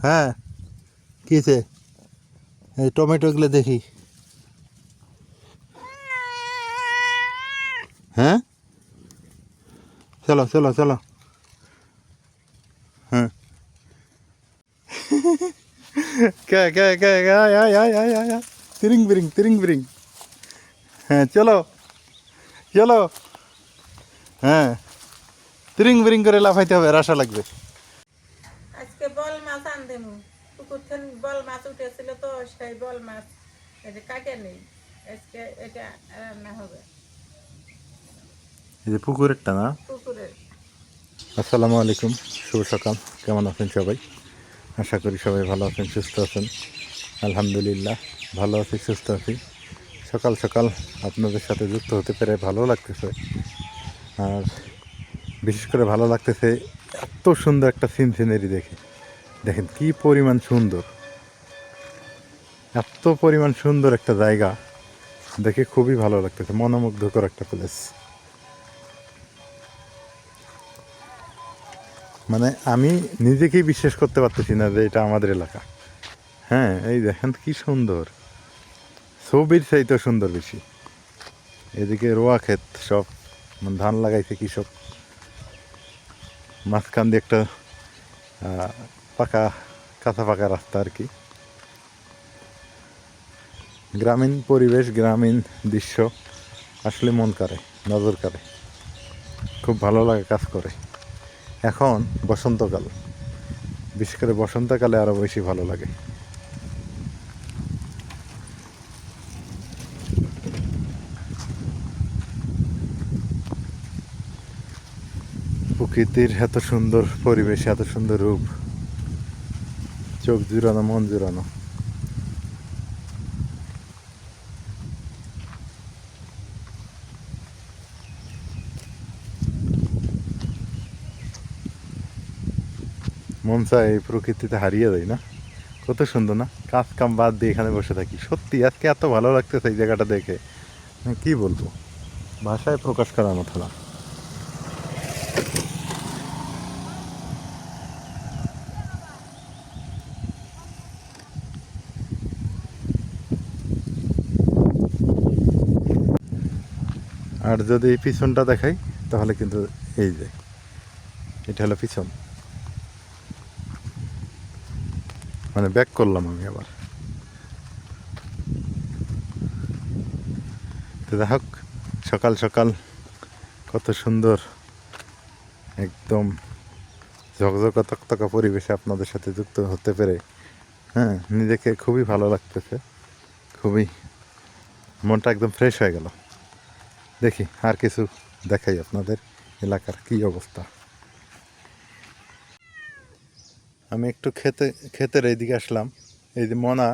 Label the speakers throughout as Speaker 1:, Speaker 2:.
Speaker 1: হ্যাঁ কিছে এই টমেটোগুলো দেখি। হ্যাঁ? চলো চলো চলো। হ্যাঁ। কে কে কে কে, আয় আয় আয় আয় আয় আয়। তিরিং, বিরিং তিরিং, বিরিং। হ্যাঁ চলো। চলো। হ্যাঁ। তিরিং, বিরিং করে লাফাইতে হবে রাশা লাগবে
Speaker 2: আজকে বল মাছ আনদেমু পুকুর থেকে বল মাছ উঠেছিল তো সেই বল মাছ এটা কাকে নেই? আজকে এটা রান্না হবে।
Speaker 1: এই যে পুকুরেরটা না?
Speaker 2: পুকুরের।
Speaker 1: আসসালামু আলাইকুম শুভ সকাল। কেমন আছেন সবাই? আশা করি সবাই ভালো আছেন সুস্থ আছেন। আলহামদুলিল্লাহ ভালো আছি সুস্থ আছি। সকাল সকাল আপনাদের সাথে যুক্ত হতে পেরে ভালো লাগতেছে। আর বিশেষ করে ভালো লাগতেছে এত সুন্দর একটা সিন সিনারি দেখে। দেখেন কি পরিমাণ সুন্দর। এত পরিমাণ সুন্দর একটা জায়গা। দেখে খুবই ভালো লাগতেছে। মনোমুগ্ধকর একটা প্লেস মানে আমি নিজেকেই বিশ্বাস করতে পারতেছি না যে এটা আমাদের এলাকা। হ্যাঁ এই দেখেন কি সুন্দর। ছবির চাইতে সুন্দর বেশি। এদিকে রোয়া ক্ষেত সব। মানে ধান লাগাইছে কৃষক মাঝখান দিয়ে একটা পাকা, কাঁচা পাকা রাস্তা আর কি। গ্রামীণ পরিবেশ, গ্রামীণ দৃশ্য আসলে মন করে নজর কাড়ে। খুব ভালো লাগে কাজ করে। এখন বসন্তকাল। বিশেষ করে বসন্তকালে আরও বেশি ভালো লাগে। প্রকৃতির এত সুন্দর পরিবেশ, এত সুন্দর রূপ। চোখ জুড়ানো, মন জুড়ানো। মন চায় এই প্রকৃতিতে হারিয়ে যায় না? কত সুন্দর, না? কাজ কাম বাদ দিয়ে এখানে বসে থাকি। সত্যি, আজকে এত ভালো লাগতেছে এই জায়গাটা দেখে। কি বলব? ভাষায় প্রকাশ করার মতো না। আর যদি পিছনটা দেখাই, তাহলে কিন্তু এই যে, এটা হলো পিছন। মানে ব্যাক করলাম আমি আবার। তো যাই হোক, সকাল সকাল কত সুন্দর, একদম ঝকঝকা তকতকা পরিবেশে আপনাদের সাথে যুক্ত হতে পেরে হ্যাঁ নিজেকে খুবই ভালো লাগতেছে, খুবই মনটা একদম ফ্রেশ হয়ে গেল। দেখি আর কিছু দেখাই আপনাদের, এলাকার কি অবস্থা। আমি একটু খেতে ক্ষেতের এইদিকে আসলাম। এই যে মনা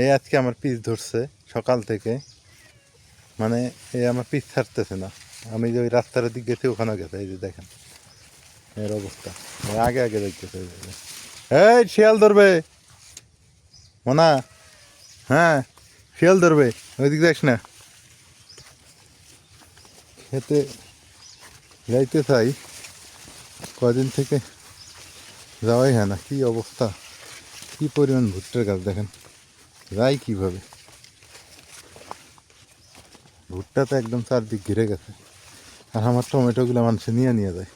Speaker 1: এই আজকে আমার পিস ধরছে সকাল থেকে। মানে এই আমার পিস ছাড়তেছে না। আমি যে ওই রাস্তার দিক গেছি ওখানে গেছে। এই যে দেখেন, এর অবস্থা। আগে আগে দেখতেছে। এই শিয়াল ধরবে। মনা হ্যাঁ শিয়াল ধরবে। ওই দিক যাস না। খেতে যাইতে চাই। কদিন থেকে যাওয়াই হয় না, কী অবস্থা? কি পরিমাণ ভুট্টার গাছ দেখেন? যাই কীভাবে? ভুট্টা তো একদম চারদিক ঘিরে গেছে। আর আমার টমেটোগুলো মানুষে নিয়ে নিয়ে যায়।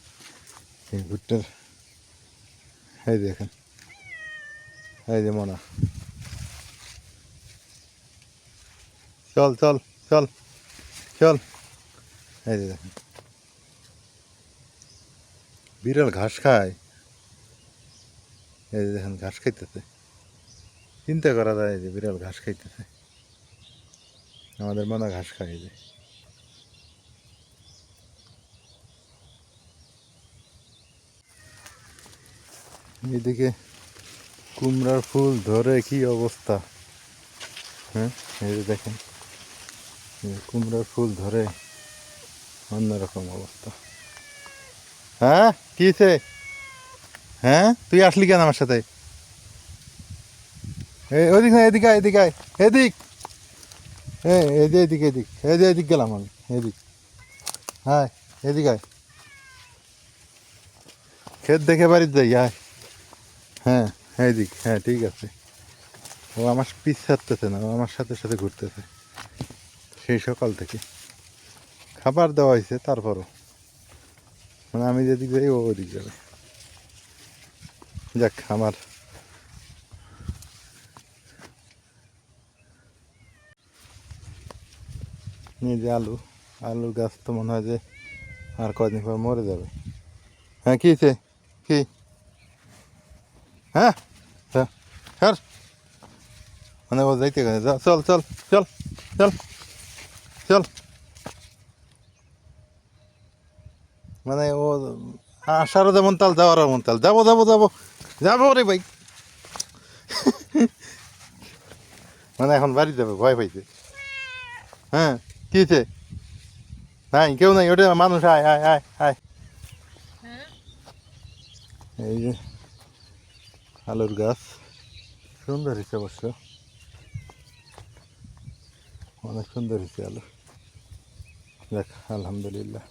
Speaker 1: এই ভুট্টার এই দেখেন। এই যে মনা। চল চল চল চল। এই যে দেখেন। বিড়াল ঘাস খায়। এই দেখেন ঘাস খাইতেছে। চিন্তা করা যায় যে বিড়াল ঘাস খাইতেছে। আমাদের মনে ঘাস খায় এই যে। এদিকে কুমড়ার ফুল ধরে কি অবস্থা? হ্যাঁ এই যে দেখেন। কুমড়ার ফুল ধরে অন্যরকম অবস্থা। হ্যাঁ কি হয়েছে হ্যাঁ? তুই আসলি কেন আমার সাথে? এই, ওদিক না, এদিকে এদিকে এদিক! হ্যাঁ যে এদিকে, এদিক। এই এদিক গেলাম আমি, এদিক। হ্যাঁ এদিক আয়। ক্ষেত দেখে বাড়িতে যাই আয়। হ্যাঁ হ্যাঁ এদিক হ্যাঁ ঠিক আছে। ও আমার পিছ ছাড়তেছে না, ও আমার সাথে সাথে ঘুরতেছে। সেই সকাল থেকে। খাবার দেওয়া হয়েছে, তারপরও। মানে আমি যেদিক যাই, ও ওদিক যাবে। যাক আমার নিয়ে যে আলু, আলুর গাছ তো মনে হয় যে আর কদিন পর মরে যাবে। হ্যাঁ কি হয়েছে? কি? হ্যাঁ? হ্যাঁ সর মানে ও যাইতে গেছে। চল চল চল চল চল। মানে ও আসারও যেমন তাল, যাওয়ারও এমন তাল। যাব যাব যাব। যাব রে ভাই। মানে এখন বাড়ি যাবে ভয় পাইছে। হ্যাঁ কি হয়েছে নাই কেউ নাই ওটা মানুষ আয় আয় আয় আয়।
Speaker 2: হ্যাঁ।
Speaker 1: এই যে আলুর গাছ। সুন্দর হয়েছে অবশ্য। অনেক সুন্দর হয়েছে আলু। দেখ আলহামদুলিল্লাহ।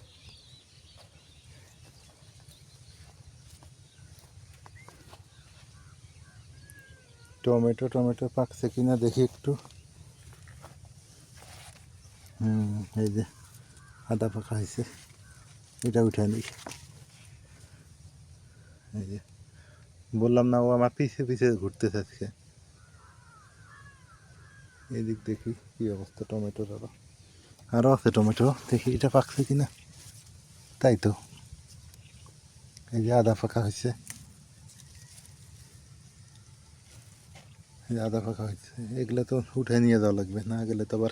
Speaker 1: টমেটো টমেটো পাকছে কিনা দেখি একটু। হুম, এই যে আদা পাকা হয়েছে। এটা উঠে নিই। এই যে, বললাম না, ও আমার পিছে পিছে ঘুরতেছে আজকে। এদিক দেখি কি অবস্থা টমেটোর আরও আরও আছে টমেটো, দেখি এটা পাকছে কিনা। তাই তো। এই যে আদা পাকা হয়েছে এই যে আদা পাকা হয়েছে এগুলো তো উঠে নিয়ে যাওয়া লাগবে না গেলে তো আবার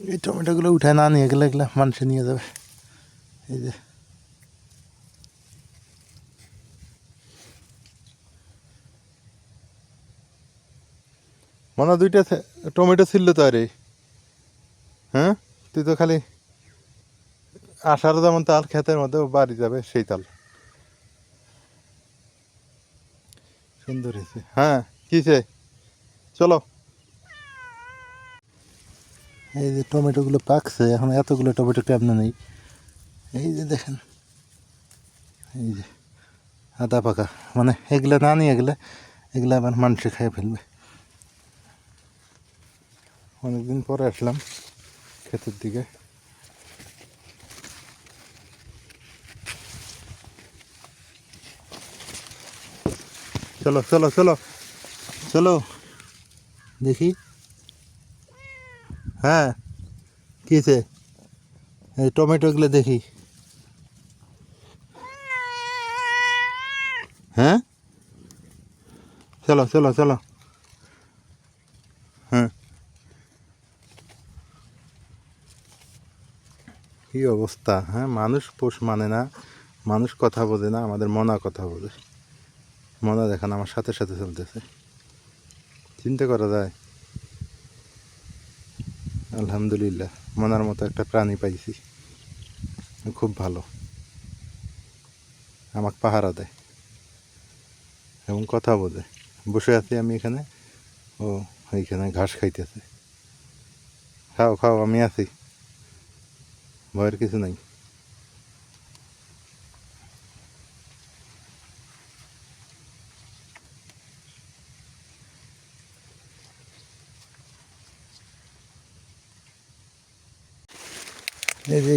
Speaker 1: এই টমেটোগুলো উঠে না নিয়ে গেলে এগুলো মানুষে নিয়ে যাবে এই যে মনে দুইটা টমেটো ছিল তো আরে হ্যাঁ তুই তো খালি আসারও যেমন তাল ক্ষেতের মধ্যে বাড়ি যাবে সেই তাল সুন্দর হয়েছে হ্যাঁ কী কিসে চলো। এই যে টমেটোগুলো পাকছে, এখন এতগুলো টমেটো কেমনে নেই? এই যে দেখেন, এই যে আদা পাকা। মানে এগুলো না নিয়ে গেলে এগুলো আবার মানুষে খেয়ে ফেলবে। অনেকদিন পরে আসলাম ক্ষেতের দিকে। চলো চলো চলো চলো। দেখি। হ্যাঁ কিসে টমেটোগুলো দেখি। হ্যাঁ? চলো চলো চলো। হ্যাঁ। কি অবস্থা হ্যাঁ? মানুষ পোষ মানে না, মানুষ কথা বোঝে না, আমাদের মনা কথা বোঝে মনা দেখেন, আমার সাথে সাথে চলতেছে। চিন্তা করা যায়। আলহামদুলিল্লাহ, মনার মতো একটা প্রাণী পাইছি। খুব ভালো। আমাকে পাহারা দেয়। এবং কথা বোঝে। বসে আছি আমি এখানে। ও এইখানে ঘাস খাইতেছে। খাও খাও, আমি আছি। ভয়ের কিছু নাই।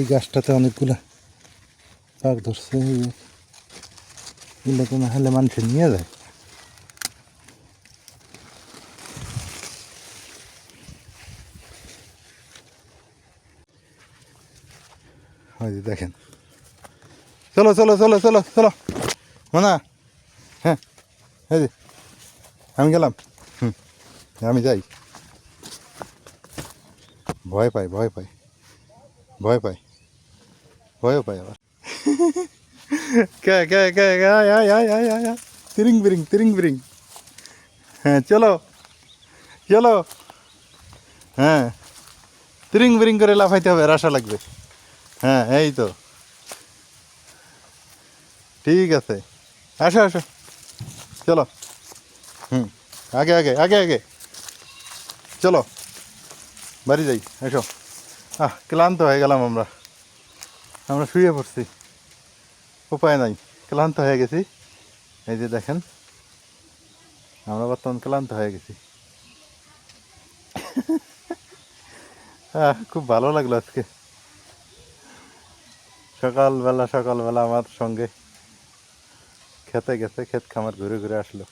Speaker 1: গাছটাতে অনেকগুলো পাক ধরছে এগুলো তো না হলে মানুষের নিয়ে যায়। ওই দেখেন। চলো চলো চলো চলো চলো। মানা হ্যাঁ এই আমি গেলাম। হুম, আমি যাই। ভয় পাই ভয় পাই ভয় পাই ভয়ও পাই আবার কে কে কে। তিরিং বিরিং তিরিং বিরিং হ্যাঁ চলো চলো হ্যাঁ তিরিং বিরিং করে লাফাইতে হবে আর আশা লাগবে হ্যাঁ এই তো ঠিক আছে আসো আসো চলো হুম আগে আগে আগে আগে চলো বাড়ি যাই এসো আহ ক্লান্ত হয়ে গেলাম আমরা আমরা শুয়ে পড়ছি। উপায় নাই, ক্লান্ত হয়ে গেছি। এই যে দেখেন, আমরা বর্তমান ক্লান্ত হয়ে গেছি। খুব ভালো লাগল আজকে। সকালবেলা সকালবেলা আমার সঙ্গে খেতে গেছে ক্ষেত খামার ঘুরে ঘুরে আসলো।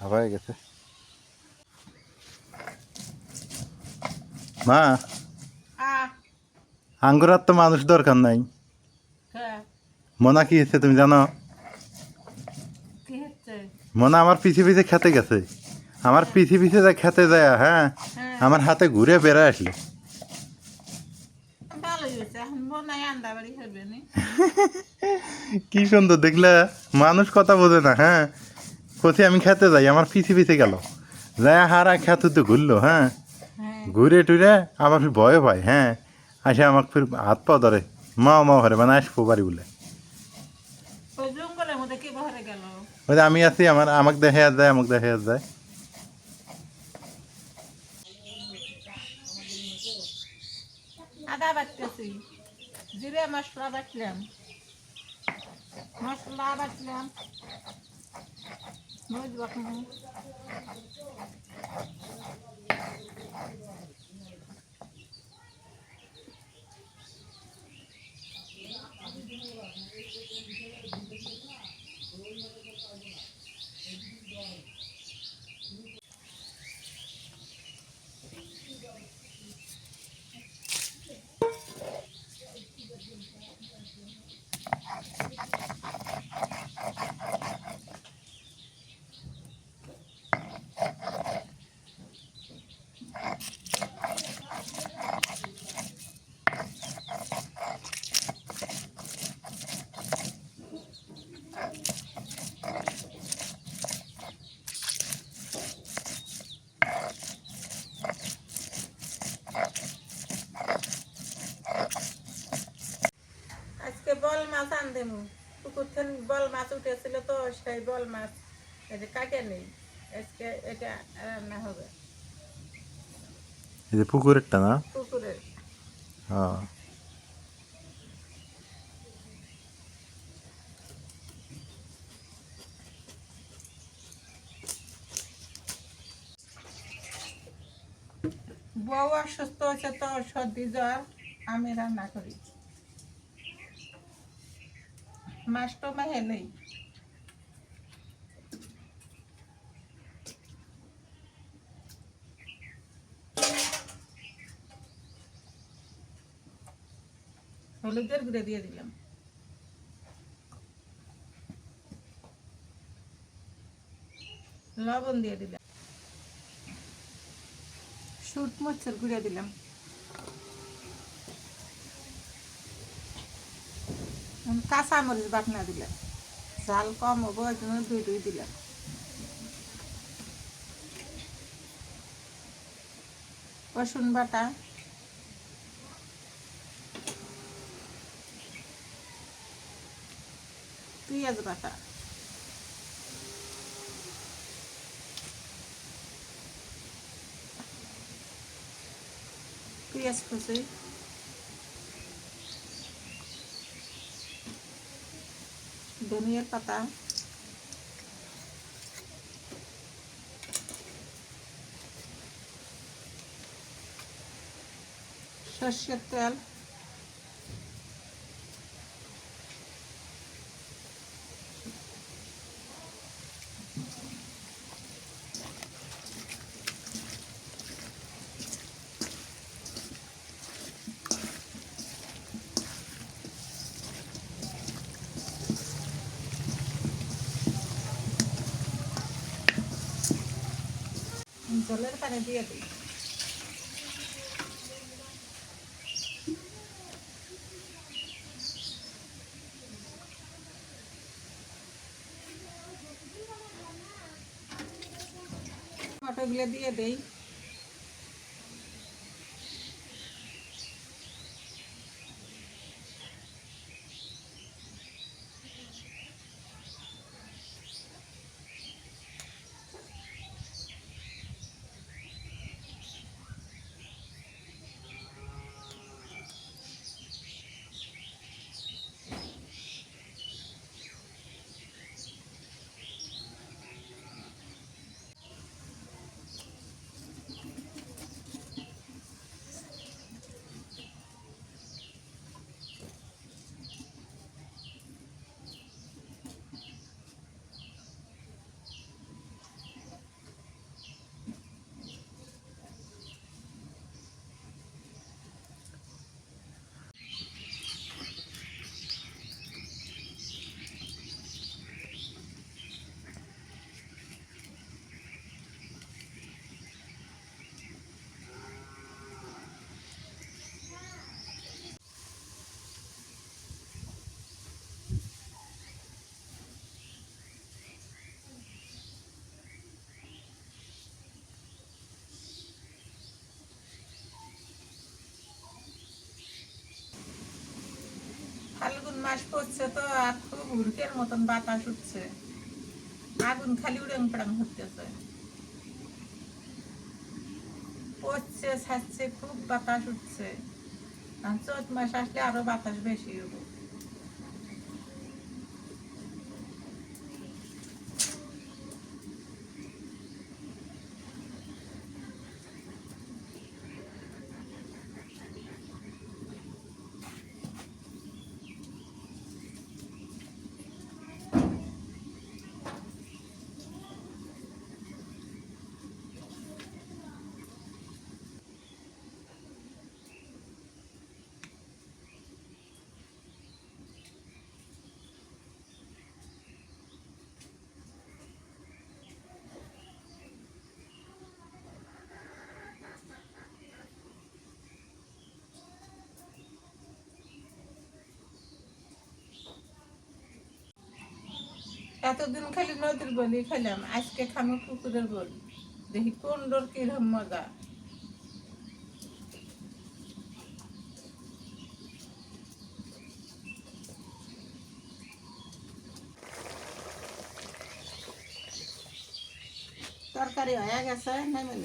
Speaker 1: হাওয়ায় গেছে। মা আঙ্গুরার তো মানুষ দরকার নাই।
Speaker 2: হ্যাঁ
Speaker 1: মনা কি হচ্ছে তুমি জানো? মনা আমার পিছে পিছে খেতে গেছে। আমার পিছে পিছে যা খেতে যায় হ্যাঁ?
Speaker 2: হ্যাঁ।
Speaker 1: আমার হাতে ঘুরে বেড়ে আসলো। কি সুন্দর দেখলে মানুষ কথা বোঝে না হ্যাঁ? কোথায় আমি খেতে যাই আমার পিছে পিছে গেল। যায় হারা খেতে তো ঘুরলো হ্যাঁ
Speaker 2: হ্যাঁ?
Speaker 1: ঘুরে টুরে আবার ফির ভয় পায় হ্যাঁ। আসে আমাকে ফির হাত পা ধরে মা মা ঘরে মানে আসব বাড়ি বলে।
Speaker 2: ওই
Speaker 1: আমি আছি আমার আমাকে দেখে আর যায় আমাকে দেখে আর যায়।
Speaker 2: আদা বাটতেছি। জিরে মশলা বাটলাম। মশলা বাটলাম। মরিচ বাটলাম আজকে বল মাছ আনদেমু। পুকুর থেকে বল মাছ উঠেছিল তো সেই বল মাছ এটা কাকে নেই? আজকে এটা রান্না হবে।
Speaker 1: এই যে পুকুরেরটা না?
Speaker 2: পুকুরে
Speaker 1: হ্যাঁ।
Speaker 2: বউ অসুস্থ হয়েছে তো সর্দি জ্বর আমি রান্না করি। মাছটা মেহে নেই। হলুদের গুঁড়ে দিয়ে দিলাম। লবণ দিয়ে দিলাম। শুট মরিচের গুঁড়ে দিলাম। কাঁচা মরিচ বাটনা দিলাম ঝাল কম হব ওই জন্য দুই দুই রসুন বাটা। পেঁয়াজ বাটা। পেঁয়াজ কুচি। ধনিয়ার পাতা। সর্ষের তেল। জলের পানি দিয়ে দিই টমেটোগুলো দিয়ে দেই মাস পড়ছে তো আর খুব হুড়কের মতন বাতাস উঠছে। আগুন খালি উড়ং পড়াং হতেছে পড়ছে, ছাড়ছে, খুব বাতাস উঠছে। আর চৈত মাস আসলে আরও বাতাস বেশি হবে এতদিন খালি নদীর বলি খেলাম, আজকে খামো পুকুরের বল দেখি কোন ডোর কিরম মজা। তরকারি হয়ে গেছে নেমে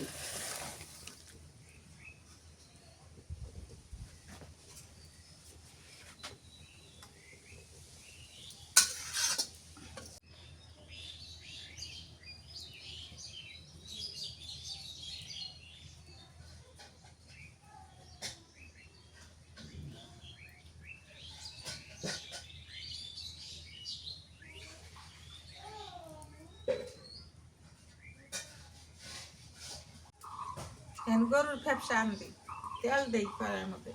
Speaker 2: এখন গরুর ফ্যাপসা আনবি। তেল দেই করার মধ্যে।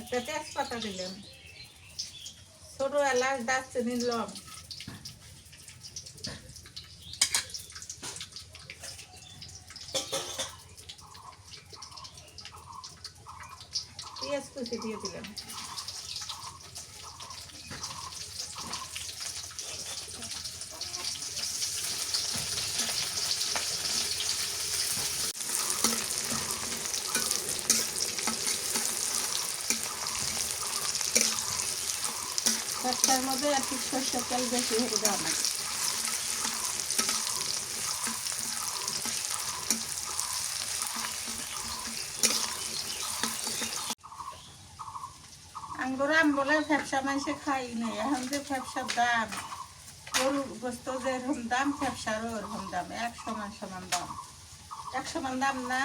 Speaker 2: একটা তেজপাতা দিলাম। ছোট এলাচ, দারচিনি লব পেঁয়াজ দিয়ে দিলাম। একটার মধ্যে একটু সরষের তেল বেশি হয়ে দেওয়া না আঙ্গুরাম বলে ফ্যাপসা মানুষে খাই নাই এখন যে ফ্যাপসার দাম গরুর গোস্ত যে এরকম দাম ফ্যাপসারও এরকম দাম এক সমান সমান দাম। এক সমান দাম না?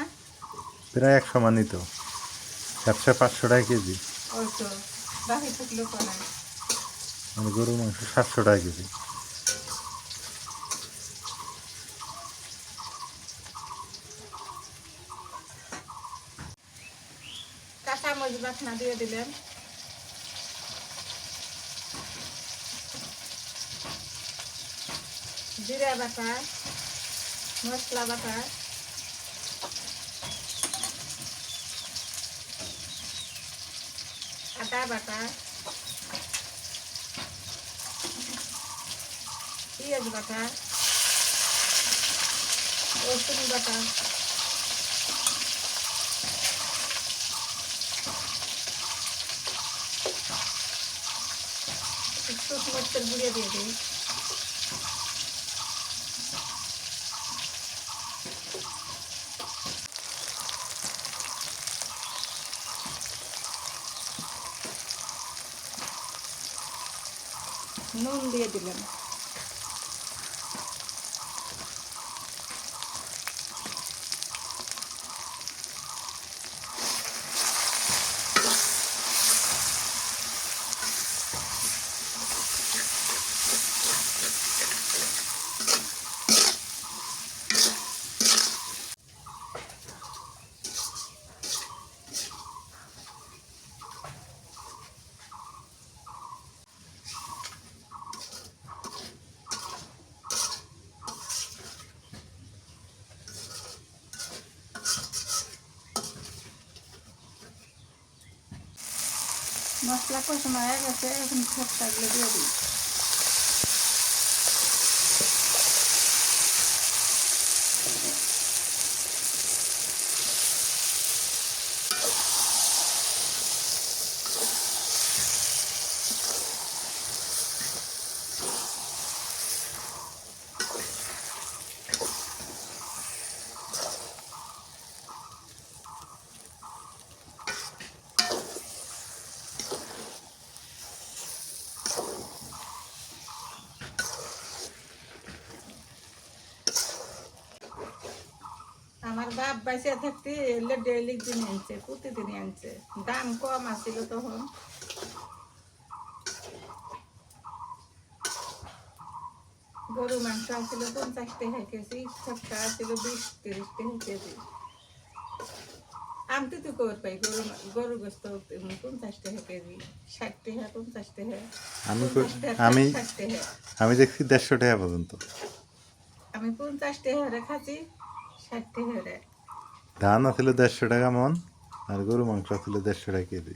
Speaker 1: প্রায় এক সমানই তো। ব্যবসা পাঁচশো টাকা কেজি।
Speaker 2: ওই তো বাকি থাকলেও
Speaker 1: মানে গরুর মাংস সাতশো টাকা কেজি।
Speaker 2: কাঁচা মরিচ বাটনা দিয়ে দিলেন। জিরা বাটা মশলা বাটা আদা বাটা পেঁয়াজ বাটা রসুন বাটা একটু মরিচের গুঁড়িয়ে দিয়ে দিই। দিয়ে দিলাম মশলা কষানো হয়ে গেছে এখন সবটাগুলো দিয়ে দিই আমার বাপ বাইসে থাকতে এলে ডেইলি দিন আনছে প্রতিদিনই আনছে। দাম কম আছিল তখন। গরু মাংস আছিল পঞ্চাশ টাকা কেজি সবটা আছিল বিশ তিরিশ টাকা কেজি। আমি তো কর পাই গরু গরু গোস্ত পঞ্চাশ টাকা কেজি ষাট টাকা পঞ্চাশ টাকা।
Speaker 1: আমি আমি আমি দেখছি দেড়শো টাকা পর্যন্ত।
Speaker 2: আমি পঞ্চাশ টাকা খাচ্ছি ষাট টাকা
Speaker 1: ধান আছিল দেড়শো টাকা মন আর গরু মাংস আছিল দেড়শো টাকা কেজি।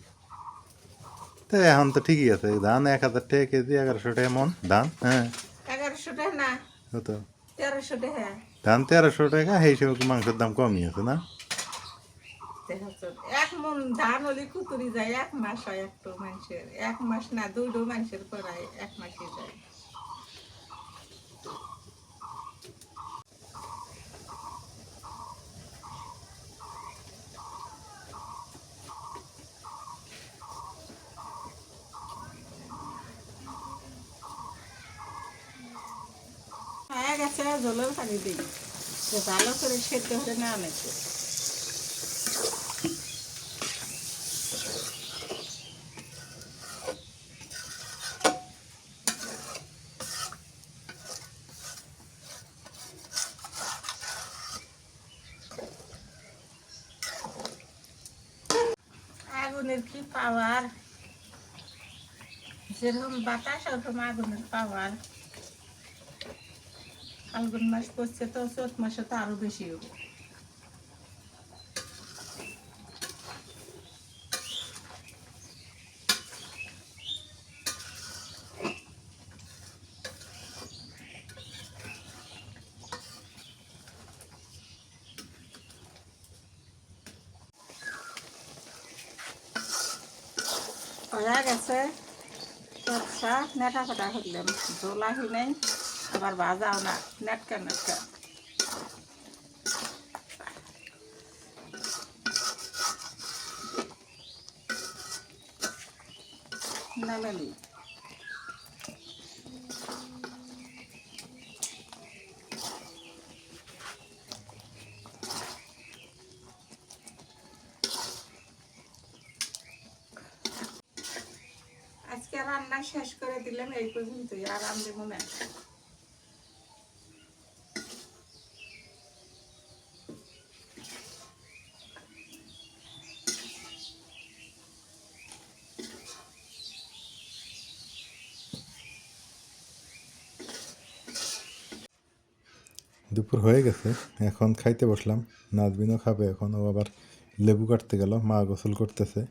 Speaker 1: তো এখন তো ঠিকই আছে ধান এক হাজার টাকা কেজি এগারোশো টাকা মন ধান হ্যাঁ।
Speaker 2: এগারোশো টাকা না
Speaker 1: কত
Speaker 2: তেরোশো টাকা।
Speaker 1: ধান তেরোশো টাকা সেই হিসেবে মাংসের দাম কমই আছে না?
Speaker 2: এক মন ধান হলে কুতুরি যায় এক মাস হয় একটু মানুষের এক মাস না দুটো মানুষের পড়ায় এক মাসে যায়। দিই। ভালো করে সেদ্ধ না আগুনের কি পাওয়ার যেরকম বাতাস ওরকম আগুনের পাওয়ার ফাল্গুন মাস পড়ছে তো চৈত মাসে তো আরও বেশি হবে হয়ে গেছে। নেটা ফাটা করলাম জোলাহি নেই। আবার ভাজাও না, নেটকা নেটকা। নামেলি আজকে রান্না শেষ করে দিলাম, এই পর্যন্তই। আর আমি দেবো
Speaker 1: দুপুর হয়ে গেছে, এখন খাইতে বসলাম। নাজবিনও খাবে এখন, ও আবার লেবু কাটতে গেল, মা গোসল করতেছে।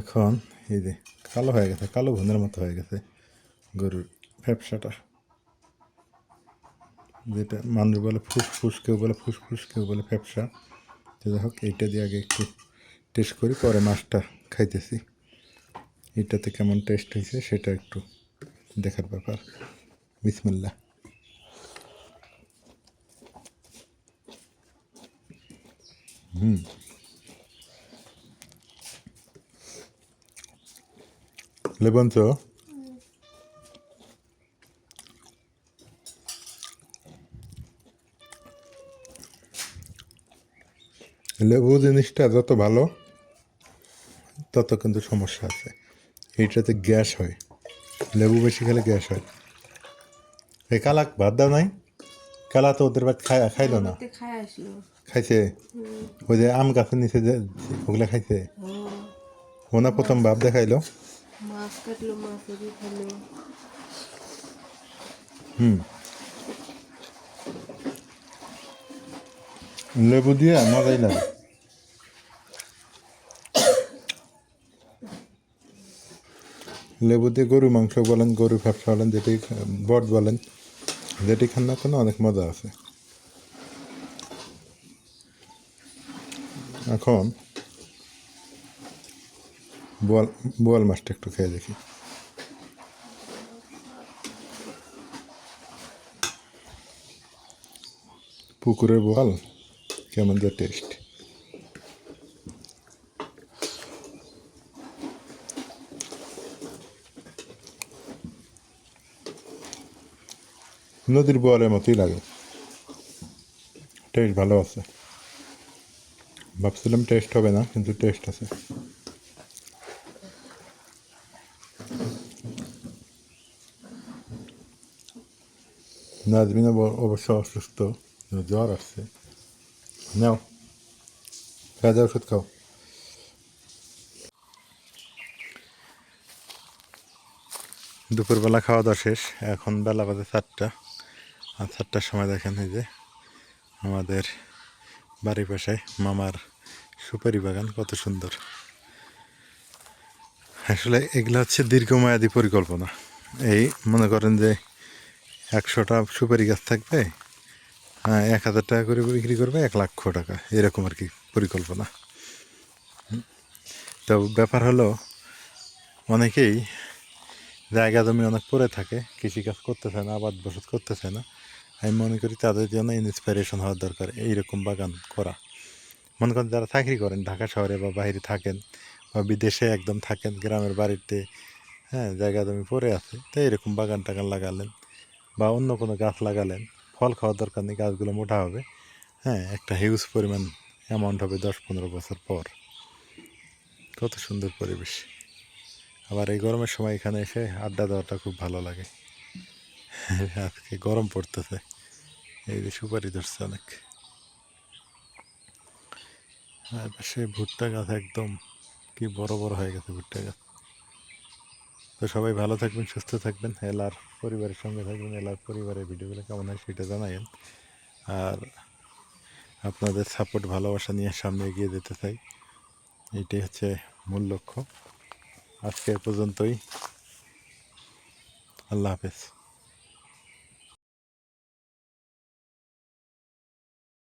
Speaker 1: এখন এই যে কালো হয়ে গেছে, কালো ঘুনের মতো হয়ে গেছে গরুর ব্যবসাটা যেটা মানুষ বলে ফুসফুস কেউ বলে ফুসফুস কেউ বলে ব্যবসা তো যাই হোক, এইটা দিয়ে আগে একটু টেস্ট করি, পরে মাছটা খাইতেছি। এটাতে কেমন টেস্ট হয়েছে সেটা একটু দেখার ব্যাপার। বিসমিল্লা লেবঞ্চ লেবু জিনিসটা যত ভালো, তত কিন্তু সমস্যা আছে। এইটাতে গ্যাস হয়। লেবু বেশি খেলে গ্যাস হয়। এই কালা ভাত দাও নাই। কালা তো ওদের বাদ খাই খাইলো না? খাইছে? ওই যে আম গাছের নিচে যে ওগুলা খাইছে? ওনা প্রথম ভাব দেখাইলো?
Speaker 3: খালো
Speaker 1: হুম। লেবু দিয়ে মজাই লাগে লেবু দিয়ে গরু মাংস বলেন গরু ব্যবসা বলেন যেটি বট বলেন যেটি খান্না কেন অনেক মজা আছে। এখন বোয়াল বোয়াল মাছটা একটু খেয়ে দেখি। পুকুরের বোয়াল কেমন যে টেস্ট নদীর বোয়ালের মতোই লাগে। টেস্ট ভালো আছে। ভাবছিলাম টেস্ট হবে না, কিন্তু টেস্ট আছে। নাজমিন অব- অবশ্য অসুস্থ জ্বর আসছে। নাও কাজে ওষুধ খাও। দুপুরবেলা খাওয়া দাওয়া শেষ, এখন বেলা বাজে চারটা আর চারটার সময় দেখেন এই যে আমাদের বাড়ির পাশে মামার সুপারি বাগান কত সুন্দর। আসলে এগুলো হচ্ছে দীর্ঘমেয়াদী পরিকল্পনা। এই মনে করেন যে একশোটা সুপারি গাছ থাকবে হ্যাঁ এক হাজার টাকা করে বিক্রি করবে, এক লক্ষ টাকা। এরকম আর কি পরিকল্পনা। তো ব্যাপার হলো, অনেকেই জায়গা জমি অনেক পড়ে থাকে, কৃষিকাজ করতেছে না, আবাদ বসত করতেছে না। আমি মনে করি তাদের জন্য ইন্সপিরেশন হওয়ার দরকার, এইরকম বাগান করা। মনে করেন যারা চাকরি করেন, ঢাকা শহরে বা বাইরে থাকেন বা বিদেশে একদম থাকেন, গ্রামের বাড়িতে হ্যাঁ জায়গা জমি পড়ে আছে, তো এরকম বাগান টাগান লাগালেন বা অন্য কোনো গাছ লাগালেন, ফল খাওয়ার দরকার নেই, গাছগুলো মোটা হবে হ্যাঁ একটা হিউজ পরিমাণ অ্যামাউন্ট হবে দশ পনেরো বছর পর। কত সুন্দর পরিবেশ। আবার এই গরমের সময় এখানে এসে আড্ডা দেওয়াটা খুব ভালো লাগে। আজকে গরম পড়তেছে। এই যে সুপারি ধরছে অনেক। আর পাশে ভুট্টা গাছ একদম কি বড় বড় হয়ে গেছে ভুট্টা গাছ। তো সবাই ভালো থাকবেন, সুস্থ থাকবেন। এলার পরিবারের সঙ্গে থাকবেন, এলার পরিবারের ভিডিওগুলো কেমন হয় সেটা জানাইন আর আপনাদের সাপোর্ট ভালোবাসা নিয়ে সামনে এগিয়ে যেতে চাই। এইটাই হচ্ছে মূল লক্ষ্য। আজকে পর্যন্তই। আল্লাহ হাফেজ।